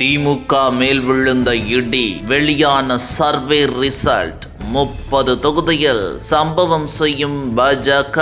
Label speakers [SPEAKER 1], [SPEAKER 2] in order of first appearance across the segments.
[SPEAKER 1] திமுக மேல் விழுந்த இடி வெளியான சர்வே ரிசல்ட். முப்பது தொகுதியில் சம்பவம் செய்யும் பாஜக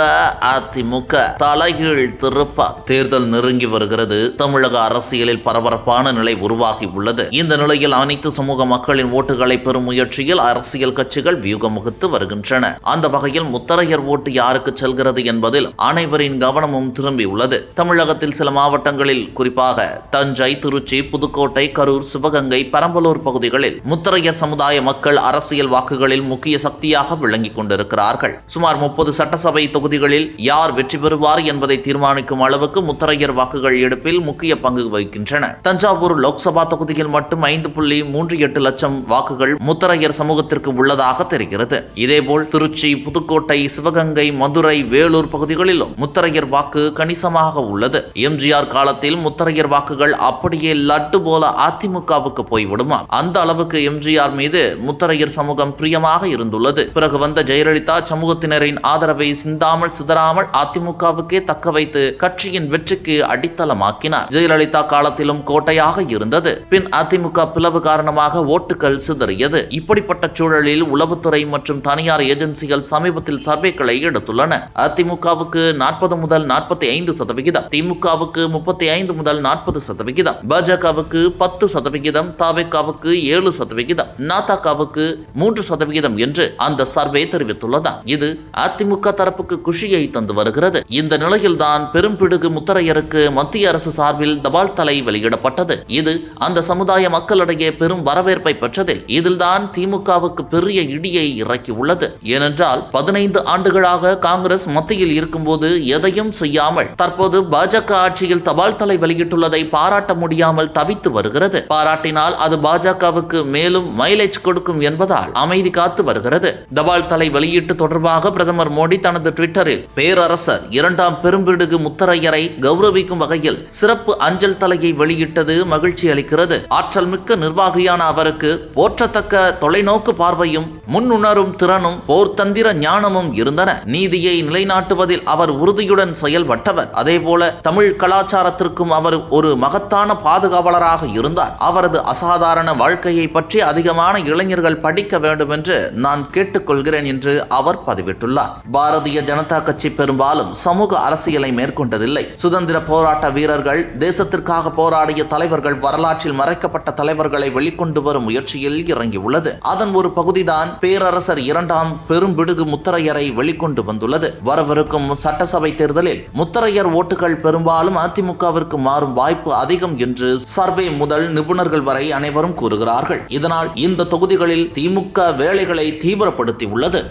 [SPEAKER 1] அதிமுக தலைகீழ் திருப்ப தேர்தல் நெருங்கி வருகிறது. தமிழக அரசியலில் பரபரப்பான நிலை உருவாகி உள்ளது. இந்த நிலையில் அனைத்து சமூக மக்களின் ஓட்டுகளை பெறும் முயற்சியில் அரசியல் கட்சிகள் வியூகம் வகுத்து வருகின்றன. அந்த வகையில் முத்தரையர் ஓட்டு யாருக்கு செல்கிறது என்பதில் அனைவரின் கவனமும் திரும்பியுள்ளது தமிழகத்தில் சில மாவட்டங்களில் குறிப்பாக தஞ்சை திருச்சி புதுக்கோட்டை கரூர் சிவகங்கை பெரம்பலூர் பகுதிகளில் முத்தரையர் சமுதாய மக்கள் அரசியல் வாக்குகளில் முக்கிய சக்தியாக விளங்கிக் கொண்டிருக்கிறார்கள். சுமார் முப்பது சட்டசபை தொகுதிகளில் யார் வெற்றி பெறுவார் என்பதை தீர்மானிக்கும் அளவுக்கு முத்தரையர் வாக்குகள் எடுப்பில் முக்கிய பங்கு வகிக்கின்றன. தஞ்சாவூர் லோக்சபா தொகுதியில் மட்டும் ஐந்து புள்ளி மூன்று எட்டு லட்சம் வாக்குகள் முத்தரையர் சமூகத்திற்கு உள்ளதாக தெரிகிறது. இதேபோல் திருச்சி புதுக்கோட்டை சிவகங்கை மதுரை வேலூர் பகுதிகளிலும் முத்தரையர் வாக்கு கணிசமாக உள்ளது. எம்ஜிஆர் காலத்தில் முத்தரையர் வாக்குகள் அப்படியே லட்டு போல அதிமுகவுக்கு போய்விடுமா? அந்த அளவுக்கு எம்ஜிஆர் மீது முத்தரையர் சமூகம் பிரியமாக இருந்துள்ளது. பிறகு வந்த ஜெயலலிதா சமூகத்தினரின் ஆதரவை சிந்தாமல் சிதறாமல் அதிமுகவுக்கே தக்க வைத்து கட்சியின் வெற்றிக்கு அடித்தளமாக்கினார். ஜெயலலிதா காலத்திலும் கோட்டையாக இருந்தது. பின் அதிமுக பிளவு காரணமாக ஓட்டுகள் சிதறியது. இப்படிப்பட்ட சூழலில் உளவுத்துறை மற்றும் தனியார் ஏஜென்சிகள் சமீபத்தில் சர்வேக்களை எடுத்துள்ளன. அதிமுகவுக்கு நாற்பது முதல் நாற்பத்தி ஐந்து சதவிகிதம் திமுகவுக்கு முப்பத்தி ஐந்து முதல் நாற்பது சதவிகிதம் பாஜகவுக்கு பத்து சதவிகிதம் தாவேக்காவுக்கு ஏழு சதவிகிதம் நாதாக்காவுக்கு மூன்று சதவிகிதம் வேண்டும் என்று அந்த சர்வே தெரிவித்துள்ளதா இது அதிமுக தரப்புக்கு குஷியை தந்து வருகிறது. இந்த நிலையில்தான் பெரும்பிடுகு முத்தரையருக்கு மத்திய அரசு சார்பில் தபால் தலை வெளியிடப்பட்டது. இது அந்த சமுதாய மக்களிடையே பெரும் வரவேற்பை பெற்றதில் இதில்தான் திமுகவுக்கு பெரிய இடியை இறக்கியுள்ளது. ஏனென்றால் பதினைந்து ஆண்டுகளாக காங்கிரஸ் மத்தியில் இருக்கும்போது எதையும் செய்யாமல் தற்போது பாஜக ஆட்சியில் தபால் தலை வெளியிட்டுள்ளதை பாராட்ட முடியாமல் தவித்து வருகிறது. பாராட்டினால் அது பாஜகவுக்கு மேலும் மைலேஜ் கொடுக்கும் என்பதால் அமைதி காத்து வருகிறது. தபால் தலை வெளியீட்டு தொடர்பாக பிரதமர் மோடி தனது ட்விட்டரில் பேரரசர் இரண்டாம் பெரும்பிடுகு முத்தரையரை கௌரவிக்கும் வகையில் சிறப்பு அஞ்சல் தலையை வெளியிட்டது மகிழ்ச்சி அளிக்கிறது. ஆற்றல் மிக்க நிர்வாகியான அவருக்கு போற்றத்தக்க தொலைநோக்கு பார்வையும் முன்னுணரும் திறனும் போர்த்தந்திர ஞானமும் இருந்தன. நீதியை நிலைநாட்டுவதில் அவர் உறுதியுடன் செயல்பட்டவர். அதேபோல தமிழ் கலாச்சாரத்திற்கும் அவர் ஒரு மகத்தான பாதுகாவலராக இருந்தார். அவரது அசாதாரண வாழ்க்கையை பற்றி அதிகமான இளைஞர்கள் படிக்க வேண்டும் என்று நான் கேட்டுக்கொள்கிறேன் என்று அவர் பதிவிட்டுள்ளார். பாரதிய ஜனதா கட்சி பெரும்பாலும் சமூக அரசியலை மேற்கொண்டதில்லை. சுதந்திர போராட்ட வீரர்கள் தேசத்திற்காக போராடிய தலைவர்கள் வரலாற்றில் மறைக்கப்பட்ட தலைவர்களை வெளிக்கொண்டு வரும் முயற்சியில் இறங்கியுள்ளது. அதன் ஒரு பகுதிதான் பேரரசர் இரண்டாம் பெரும்பிடுகு முத்தரையரை வெளிக்கொண்டு வந்துள்ளது. வரவிருக்கும் சட்டசபை தேர்தலில் முத்தரையர் ஓட்டுகள் பெரும்பாலும் அதிமுகவிற்கு மாறும் வாய்ப்பு அதிகம் என்று சர்வே முதல் நிபுணர்கள் வரை அனைவரும் கூறுகிறார்கள். இதனால் இந்த தொகுதிகளில் திமுக வேலைகள் தீவிரப்படுத்தி தீவிரப்படுத்தியுள்ளது.